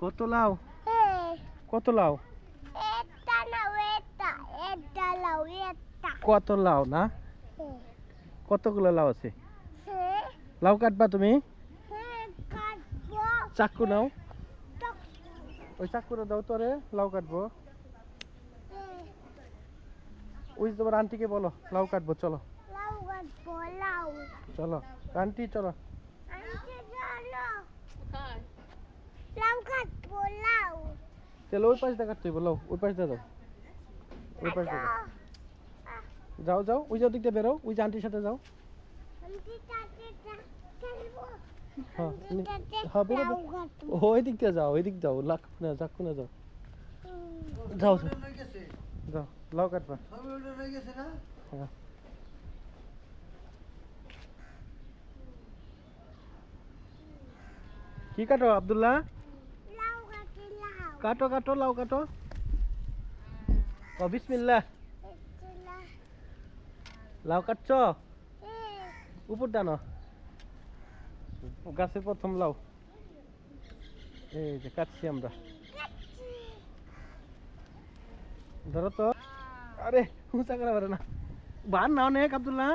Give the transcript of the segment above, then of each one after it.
কত লাউ হ্যাঁ। কত লাউ কত লাউ না? কতগুলো লাউ আছে? হ্যাঁ। লাউ কাটবা তুমি? হ্যাঁ চাকু নাও। ওই চাকুটা দাও তোরে লাউ কাটবো। হ্যাঁ, ওই তোমার আন্টিকে বলো লাউ কাটবো চলো। চলো আন্টি চলো আনতে চলো লাউ কাটবো লাউ চলো ওই পাশে কাটতে হইব লাউ ওই পাশে দাও। ওই পাশে দাও। যাও যাও, ওই যাও দিকটা বেরো, ওই যে আন্টির সাথে যাও। হ্যাঁ হ্যাঁ ওই দিক দিয়ে যাও, ওই দিক যাও, লাখ না যাক না যাও। যাও যাও। লাউ কাটবা। হ্যাঁ। কি কাটো, আব্দুল্লাহ? কাটে কাটো কাটো লাউ কাটো। ও বিসমিল্লাহ। এটা লাউ কাটছ? উপর ডানো গাছের প্রথম লাউ এই যে কাটছি আমরা। ধরো তো। আরে উঁচা করা পারে না। বান না অনেক আব্দুল্লাহ।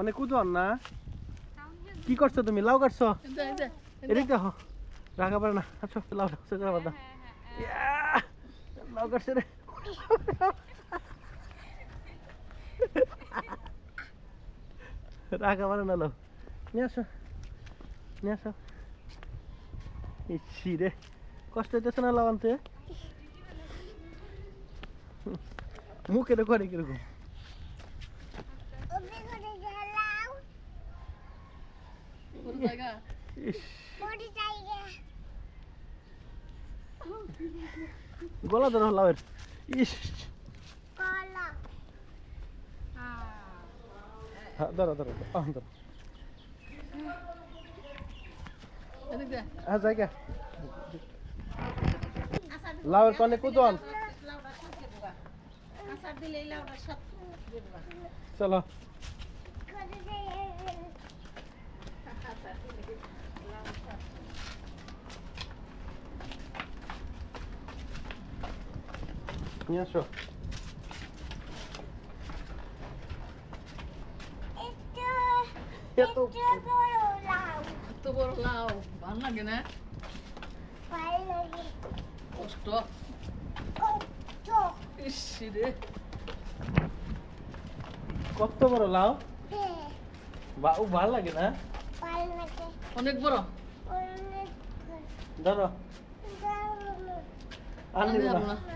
অনেক ওজন না। কি করছ তুমি? লাউ কাটছো? এদিক দেখো। রাখা পারে না। আচ্ছা লাউ উঁচা করা ইয়া, লাউ কাটছে রে। রাখা পারে না লাউ। নিয়ে আসো। নিয়ে আসো। ইচ্ছি রে। কষ্ট হইতেছে না লাউ আনতে? মুখে রে করে কীরকম? ইস বড়ি জায়গা গলা ধরো লাউয়ের। ইস। হ্যাঁ ধরো ধরো, আহ, ধরো। হ্যাঁ জায়গা। লাউয়ের কনে কুজন। চলো করে জায়গা নিয়ে আসো এত বড় লাউ ভালো লাগে না কষ্ট কত কত বড় লাউ হ্যাঁ বা ও ভালো লাগে না অনেক বড় ধরো আর না